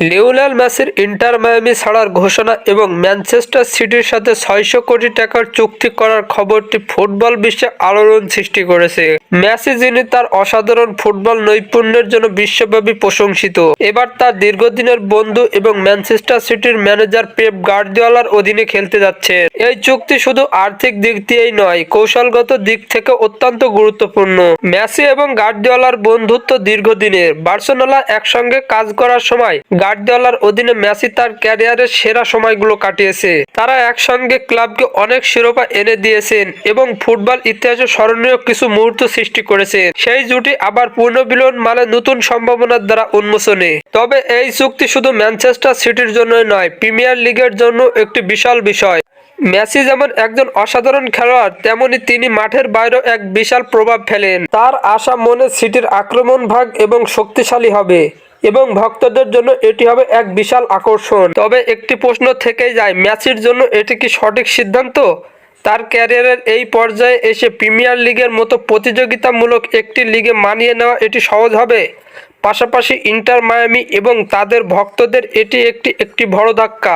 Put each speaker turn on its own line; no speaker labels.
Lionel মেসির inter Miami ছাড়ার ঘোষণা এবং ম্যানচেস্টার সিটির সাথে ছয়শো কোটি টাকার চুক্তি করার খবরটি ফুটবল বিশ্বে আলোড়ন সৃষ্টি করেছে। মেসি যিনি তার অসাধারণ ফুটবল নৈপুণ্যের জন্য বিশ্বব্যাপী প্রশংসিত। এবার তার দীর্ঘদিনের বন্ধু এবং ম্যানচেস্টার সিটির ম্যানেজার পেপ গার্দিওলার অধীনে খেলতে যাচ্ছে। এই চুক্তি শুধু আর্থিক দিক দিয়েই নয়, কৌশলগত দিক থেকে অত্যন্ত গুরুত্বপূর্ণ। মেসি এবং গার্দিওলার বন্ধুত্ব দীর্ঘদিনের। বার্সেলোনা একসঙ্গে কাজ করার সময় গার্দিওলার অধীনে মেসি তার ক্যারিয়ারের সেরা সময়গুলো কাটিয়েছে। তারা একসঙ্গে ক্লাবকে অনেক শিরোপা এনে দিয়েছেন এবং ফুটবল ইতিহাসে স্মরণীয় কিছু মুহূর্ত সৃষ্টি করেছে। সেই জুটি আবার পুনর্মিলন মানে নতুন সম্ভাবনার দ্বারা উন্মোচনে। তবে এই চুক্তি শুধু ম্যানচেস্টার সিটির জন্যই নয়, প্রিমিয়ার লিগের জন্য একটি বিশাল বিষয়। মেসি যেমন একজন অসাধারণ খেলোয়াড়, তেমনি তিনি মাঠের বাইরেও এক বিশাল প্রভাব ফেলেন। তার আশা মনে সিটির আক্রমণ ভাগ এবং শক্তিশালী হবে। এবং ভক্তদের জন্য এটি হবে এক বিশাল আকর্ষণ। তবে একটি প্রশ্ন থেকেই যায় ম্যাচের জন্য এটি কি সঠিক সিদ্ধান্ত? তার ক্যারিয়ারের এই পর্যায়ে এসে প্রিমিয়ার লিগের মতো প্রতিযোগিতামূলক একটি লিগে মানিয়ে নেওয়া এটি সহজ হবে? পাশাপাশি ইন্টার মায়ামি এবং তাদের ভক্তদের এটি একটি একটি বড় ধাক্কা।